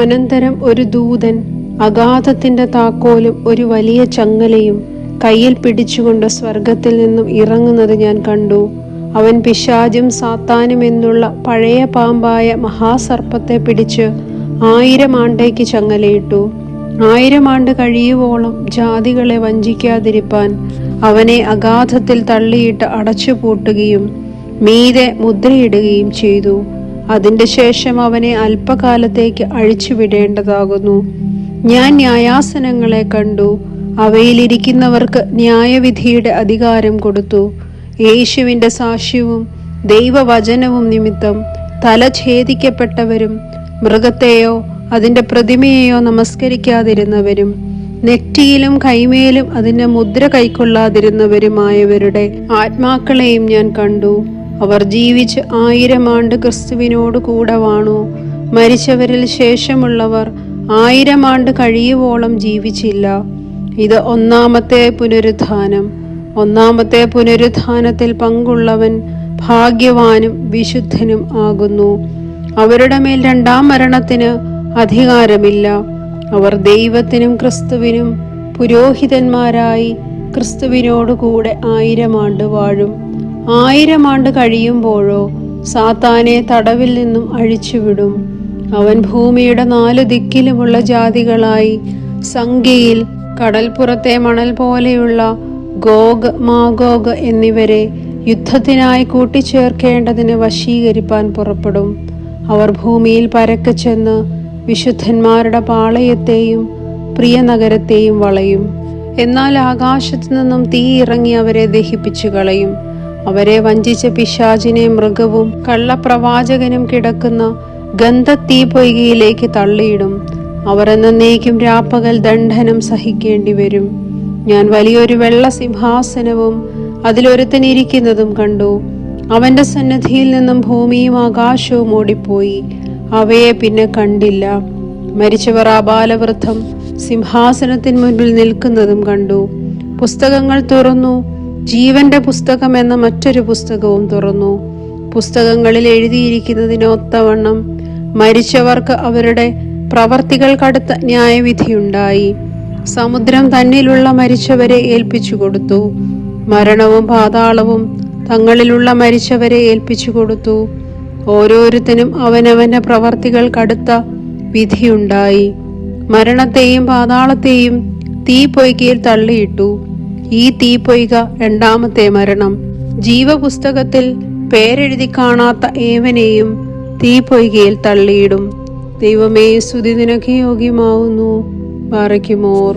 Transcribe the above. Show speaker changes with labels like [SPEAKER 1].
[SPEAKER 1] അനന്തരം ഒരു ദൂതൻ അഗാധത്തിന്റെ താക്കോലും ഒരു വലിയ ചങ്ങലയും കയ്യിൽ പിടിച്ചുകൊണ്ട് സ്വർഗത്തിൽ നിന്നും ഇറങ്ങുന്നത് ഞാൻ കണ്ടു. അവൻ പിശാചും സാത്താനും എന്നുള്ള പഴയ പാമ്പായ മഹാസർപ്പത്തെ പിടിച്ച് ആയിരം ആണ്ടേക്ക് ചങ്ങലയിട്ടു. ആയിരം ആണ്ട് കഴിയുവോളം ജാതികളെ വഞ്ചിക്കാതിരിപ്പാൻ അവനെ അഗാധത്തിൽ തള്ളിയിട്ട് അടച്ചുപൂട്ടുകയും മീതെ മുദ്രയിടുകയും ചെയ്തു. അതിന്റെ ശേഷം അവനെ അല്പകാലത്തേക്ക് അഴിച്ചുവിടേണ്ടതാകുന്നു. ഞാൻ ന്യായാസനങ്ങളെ കണ്ടു. അവയിലിരിക്കുന്നവർക്ക് ന്യായവിധിയുടെ അധികാരം കൊടുത്തു. യേശുവിന്റെ സാക്ഷ്യവും ദൈവവചനവും നിമിത്തം തല ഛേദിക്കപ്പെട്ടവരും മൃഗത്തെയോ അതിന്റെ പ്രതിമയെയോ നമസ്കരിക്കാതിരുന്നവരും നെറ്റിയിലും കൈമേലും അതിന്റെ മുദ്ര കൈക്കൊള്ളാതിരുന്നവരുമായവരുടെ ആത്മാക്കളെയും ഞാൻ കണ്ടു. അവർ ജീവിച്ച് ആയിരം ആണ്ട് ക്രിസ്തുവിനോട് കൂടെ വാണു. മരിച്ചവരിൽ ശേഷമുള്ളവർ ആയിരം ആണ്ട് കഴിയുവോളം ജീവിച്ചില്ല. ഇത് ഒന്നാമത്തെ പുനരുത്ഥാനം. ഒന്നാമത്തെ പുനരുത്ഥാനത്തിൽ പങ്കുള്ളവൻ ഭാഗ്യവാനും വിശുദ്ധനും ആകുന്നു. അവരുടെ മേൽ രണ്ടാം മരണത്തിന് അധികാരമില്ല. അവർ ദൈവത്തിനും ക്രിസ്തുവിനും പുരോഹിതന്മാരായി ക്രിസ്തുവിനോടുകൂടെ ആയിരം ആണ്ട് വാഴും. ആയിരം ആണ്ട് കഴിയുമ്പോഴോ സാത്താനെ തടവിൽ നിന്നും അഴിച്ചുവിടും. അവൻ ഭൂമിയുടെ നാല് ദിക്കിലുമുള്ള ജാതികളായി സംഖ്യയിൽ കടൽപ്പുറത്തെ മണൽ പോലെയുള്ള ഗോഗ് മാഗോഗ് എന്നിവരെ യുദ്ധത്തിനായി കൂട്ടിച്ചേർക്കേണ്ടതിന് വശീകരിപ്പാൻ പുറപ്പെടും. അവർ ഭൂമിയിൽ പരക്കെ ചെന്ന് വിശുദ്ധന്മാരുടെ പാളയത്തെയും പ്രിയ നഗരത്തെയും വളയും. എന്നാൽ ആകാശത്തു നിന്നും തീ ഇറങ്ങി അവരെ ദഹിപ്പിച്ചു കളയും അവരെ വഞ്ചിച്ച പിശാചിനെ മൃഗവും കള്ളപ്രവാചകനും കിടക്കുന്ന ഗന്ധത്തീ പൊയ്കയിലേക്ക് തള്ളിയിടും. അവർ എന്നേക്കും രാപ്പകൽ ദണ്ഡനം സഹിക്കേണ്ടി വരും ഞാൻ വലിയൊരു വെള്ള സിംഹാസനവും അതിലൊരുത്തനിരിക്കുന്നതും കണ്ടു. അവന്റെ സന്നദ്ധിയിൽ നിന്നും ഭൂമിയും ആകാശവും ഓടിപ്പോയി. അവയെ പിന്നെ കണ്ടില്ല. മരിച്ചവർ ആബാലവൃദ്ധം സിംഹാസനത്തിന് മുൻപിൽ നിൽക്കുന്നതും കണ്ടു. പുസ്തകങ്ങൾ തുറന്നു. ജീവന്റെ പുസ്തകം എന്ന മറ്റൊരു പുസ്തകവും തുറന്നു. പുസ്തകങ്ങളിൽ എഴുതിയിരിക്കുന്നതിനൊത്തവണ്ണം മരിച്ചവർക്ക് അവരുടെ പ്രവർത്തികൾക്കടുത്ത ന്യായവിധിയുണ്ടായി. സമുദ്രം തന്നിലുള്ള മരിച്ചവരെ ഏൽപ്പിച്ചു കൊടുത്തു. മരണവും പാതാളവും തങ്ങളിലുള്ള മരിച്ചവരെ ഏൽപ്പിച്ചു കൊടുത്തു. ഓരോരുത്തനും അവനവന്റെ പ്രവർത്തികൾക്കടുത്ത വിധിയുണ്ടായി. മരണത്തെയും പാതാളത്തെയും തീ പൊയ്ക്കയിൽ തള്ളിയിട്ടു. ഈ തീപ്പൊയ്ക രണ്ടാമത്തെ മരണം. ജീവപുസ്തകത്തിൽ പേരെഴുതി കാണാത്ത ഏവനെയും തീപ്പൊയ്കയിൽ തള്ളിയിടും. ദൈവമേ സ്തുതി നിനക്ക് യോഗ്യമാവുന്നു പാറയ്ക്കുമോർ